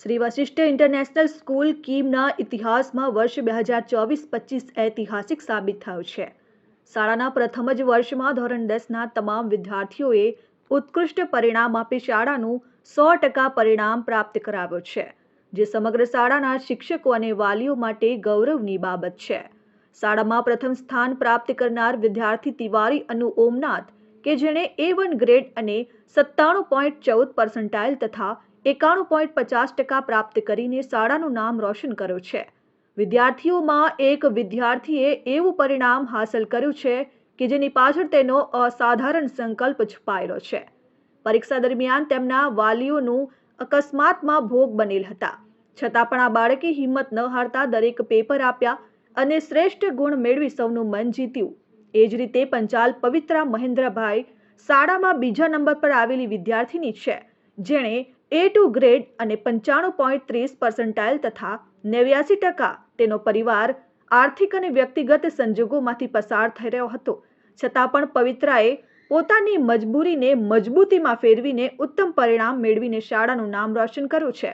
Shri Vashishtha international school કીમના ઇતિહાસમાં વર્ષ બે હજાર ચોવીસ પચીસ ઐતિહાસિક સાબિત થયો છે. શાળાના પ્રથમ જ વર્ષમાં ધોરણ દસના તમામ વિદ્યાર્થીઓએ ઉત્કૃષ્ટ પરિણામ આપી શાળાનું સો ટકા પરિણામ પ્રાપ્ત કરાવ્યો છે, જે સમગ્ર શાળાના શિક્ષકો અને વાલીઓ માટે ગૌરવની બાબત છે. શાળામાં પ્રથમ સ્થાન પ્રાપ્ત કરનાર વિદ્યાર્થી તિવારી અનુ ઓમનાથ, કે જેણે એ વન ગ્રેડ અને સત્તાણું પોઈન્ટ ચૌદ પર્સન્ટાઇલ તથા એકાણું પોઈન્ટ પચાસ ટકા પ્રાપ્ત કરીને શાળાનું નામ રોશન કર્યું છે. વિદ્યાર્થીઓમાં એક વિદ્યાર્થીએ એવું પરિણામ હાંસલ કર્યું છે કે જેની પાછળ તેનો અસાધારણ સંકલ્પ છુપાયેલો છે. પરીક્ષા દરમિયાન તેમના વાલીઓનું અકસ્માતમાં ભોગ બનેલ હતા. છતાં પણ આ બાળકે હિંમત ન હારતા દરેક પેપર આપ્યા અને શ્રેષ્ઠ ગુણ મેળવી સૌનું મન જીત્યું. એ જ રીતે પંચાલ પવિત્રા મહેન્દ્રભાઈ શાળામાં બીજા નંબર પર આવેલી વિદ્યાર્થીની છે. જેણે એ ટુ ગ્રેડ અને પંચાણું પોઈન્ટ ત્રીસ પર્સન્ટાઇલ તથા નેવ્યાસી ટકા તેનો પરિવાર આર્થિક અને વ્યક્તિગત સંજોગોમાંથી પસાર થઈ રહ્યો હતો. છતાં પણ પવિત્રાએ પોતાની મજબૂરીને મજબૂતીમાં ફેરવીને ઉત્તમ પરિણામ મેળવીને શાળાનું નામ રોશન કર્યું છે.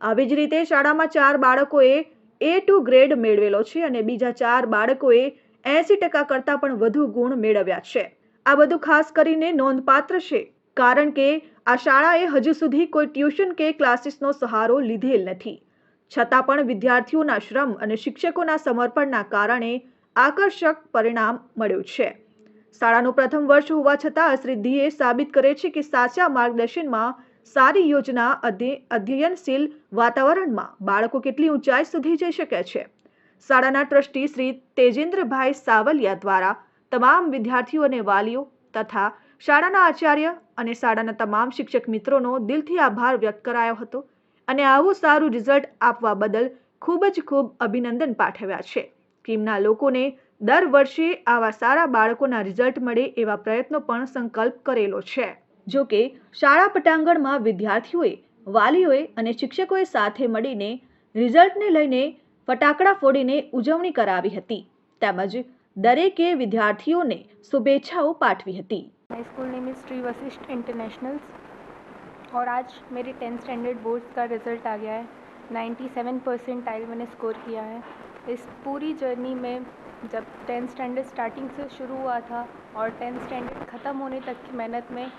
આવી જ રીતે શાળામાં ચાર બાળકોએ એ ટુ ગ્રેડ મેળવેલો છે અને બીજા ચાર બાળકોએ એંસી ટકા કરતાં પણ વધુ ગુણ મેળવ્યા છે. આ બધું ખાસ કરીને નોંધપાત્ર છે. કારણ કે આ શાળાએ હજુ સુધી કોઈ ટ્યુશન કે ક્લાસીસનો સહારો લીધેલ નથી. છતાં પણ વિદ્યાર્થીઓના શ્રમ અને શિક્ષકોના સમર્પણના કારણે આકર્ષક પરિણામ મળ્યું છે. શાળાનું પ્રથમ વર્ષ હોવા છતાં અશ્રિદ્ધિ સાબિત કરે છે કે સાચા માર્ગદર્શનમાં સારી યોજના અધ્ય- અધ્યયનશીલ વાતાવરણમાં બાળકો કેટલી ઊંચાઈ સુધી જઈ શકે છે. શાળાના ટ્રસ્ટી શ્રી તેજેન્દ્રભાઈ સાવલિયા દ્વારા તમામ વિદ્યાર્થીઓ અને વાલીઓ તથા શાળાના આચાર્ય અને શાળાના તમામ શિક્ષક મિત્રોનો દિલથી આભાર વ્યક્ત કરાયો હતો અને આવું સારું રિઝલ્ટ આપવા બદલ ખૂબ જ ખૂબ અભિનંદન પાઠવ્યા છે. ટીમના લોકોને દર વર્ષે આવા સારા બાળકોના રિઝલ્ટ મળે એવા પ્રયત્નો પણ સંકલ્પ કરેલો છે. જો કે, શાળા પટાંગણમાં વિદ્યાર્થીઓએ, વાલીઓએ અને શિક્ષકોએ સાથે મળીને રિઝલ્ટને લઈને ફટાકડા ફોડીને ઉજવણી કરાવી હતી. તેમજ દરેકે વિદ્યાર્થીઓને શુભેચ્છાઓ પાઠવી હતી. My school name is Shri Vashishth internationals और आज मेरे टेंथ स्टैंडर्ड बोर्ड्स का रिज़ल्ट आ गया है। 97 परसेंटाइल मैंने स्कोर किया है। इस पूरी जर्नी में जब टेंथ स्टैंडर्ड स्टार्टिंग से शुरू हुआ था और टेंथ स्टैंडर्ड ख़त्म होने तक की मेहनत में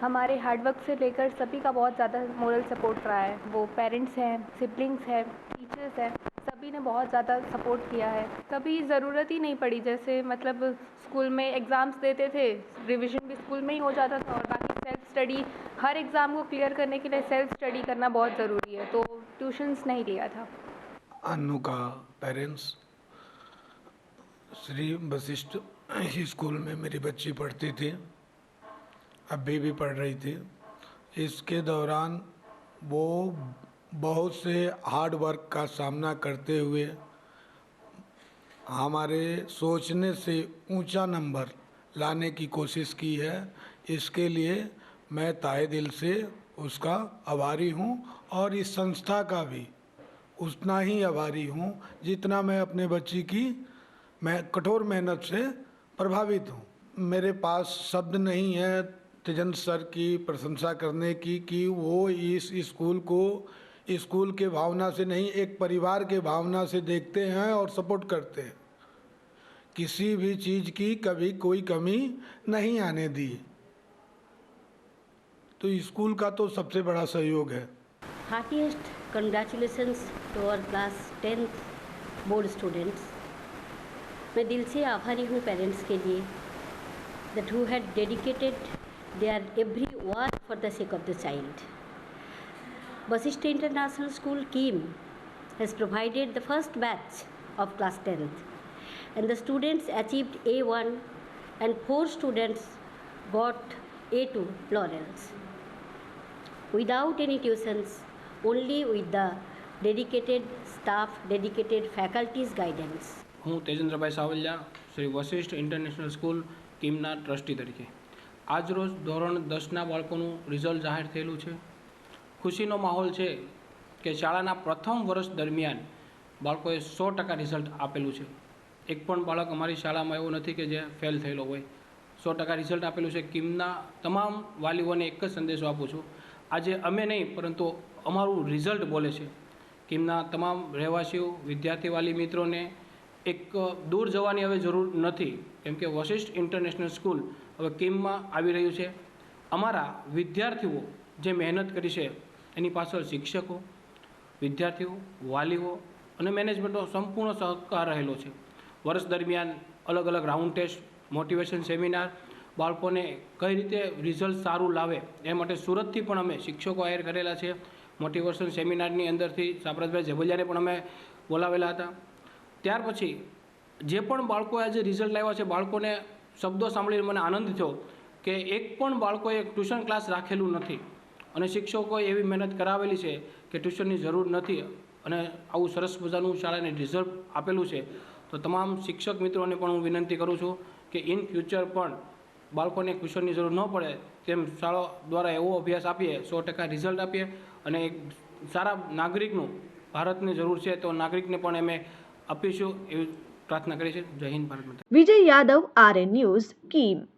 हमारे हार्डवर्क से लेकर सभी का बहुत ज़्यादा मोरल सपोर्ट रहा है। वो पेरेंट्स हैं सिबलिंग्स हैं टीचर्स हैं। ने बहुत ज़्यादा सपोर्ट किया है। कभी ज़रूरत ही नहीं पड़ी, जैसे मतलब स्कूल में एग्ज़ाम्स देते थे, रिवीजन भी स्कूल में ही हो जाता था और बाकी सेल्फ स्टडी, हर एग्ज़ाम को क्लियर करने के लिए सेल्फ स्टडी करना बहुत ज़रूरी है तो ट्यूशन्स नहीं लिया था। अनु का पेरेंट्स, श्री वशिष्ठ स्कूल में मेरी बच्ची पढ़ती थी, अभी भी पढ़ रही थी। इसके दौरान वो बहुत से हार्ड वर्क का सामना करते हुए हमारे सोचने से ऊँचा नंबर लाने की कोशिश की है। इसके लिए मैं ताए दिल से उसका आभारी हूँ और इस संस्था का भी उतना ही आभारी हूँ जितना मैं अपने बच्ची की मैं कठोर मेहनत से प्रभावित हूँ। मेरे पास शब्द नहीं है तेजन सर की प्रशंसा करने की कि वो इस स्कूल को स्कूल के भावना से नहीं, एक परिवार के भावना से देखते हैं और सपोर्ट करते हैं। किसी भी चीज़ की कभी कोई कमी नहीं आने दी। तो स्कूल का तो सबसे बड़ा सहयोग है। congratulations to our class 10th board students मैं दिल से आभारी हूँ पेरेंट्स के लिए, that who had dedicated their every one for the sake of the child. Basishta International School KIM has provided the first batch of class 10th and the students achieved A1 and four students got A2 laurels without any tuitions, only with the dedicated staff, dedicated faculty's guidance. હું Tejendrabhai Savaliya Shri Vashishtha international school કિમના trustee તરીકે આજરોજ ધોરણ દસના બાળકોનું result જાહેર થયેલું છે ખુશીનો માહોલ છે કે શાળાના પ્રથમ વર્ષ દરમિયાન બાળકોએ સો ટકા રિઝલ્ટ આપેલું છે. એક પણ બાળક અમારી શાળામાં એવું નથી કે જે ફેલ થયેલો હોય. સો ટકા રિઝલ્ટ આપેલું છે. કિમના તમામ વાલીઓને એક જ સંદેશો આપું છું. આજે અમે નહીં, પરંતુ અમારું રિઝલ્ટ બોલે છે. કિમના તમામ રહેવાસીઓ, વિદ્યાર્થી વાલી મિત્રોને એક દૂર જવાની હવે જરૂર નથી. કેમ કે વશિષ્ઠ ઇન્ટરનેશનલ સ્કૂલ હવે કિમમાં આવી રહ્યું છે. અમારા વિદ્યાર્થીઓ જે મહેનત કરી છે એની પાછળ શિક્ષકો, વિદ્યાર્થીઓ, વાલીઓ અને મેનેજમેન્ટનો સંપૂર્ણ સહકાર રહેલો છે. વર્ષ દરમિયાન અલગ અલગ રાઉન્ડ ટેસ્ટ મોટિવેશન સેમિનાર બાળકોને કઈ રીતે રિઝલ્ટ સારું લાવે એ માટે સુરતથી પણ અમે શિક્ષકો હાયર કરેલા છે. મોટિવેશન સેમિનારની અંદરથી સાપરતભાઈ ઝબલિયાને પણ અમે બોલાવેલા હતા. ત્યાર પછી જે પણ બાળકોએ આજે રિઝલ્ટ લાવ્યા છે, બાળકોને શબ્દો સાંભળીને મને આનંદ થયો કે એક પણ બાળકોએ ટ્યુશન ક્લાસ રાખેલું નથી. અને શિક્ષકોએ એવી મહેનત કરાવેલી છે કે ટ્યુશનની જરૂર નથી અને આવું સરસ મજાનું શાળાને રિઝલ્ટ આપેલું છે. તો તમામ શિક્ષક મિત્રોને પણ હું વિનંતી કરું છું કે ઇન ફ્યુચર પણ બાળકોને ટ્યુશનની જરૂર ન પડે તેમ શાળા દ્વારા એવો અભ્યાસ આપીએ, સો ટકા રિઝલ્ટ આપીએ અને એક સારા નાગરિકનું ભારતની જરૂર છે તો નાગરિકને પણ અમે આપીશું એવી પ્રાર્થના કરી છે જય Hind, Bharat Vijay Yadav, R N news, Kim.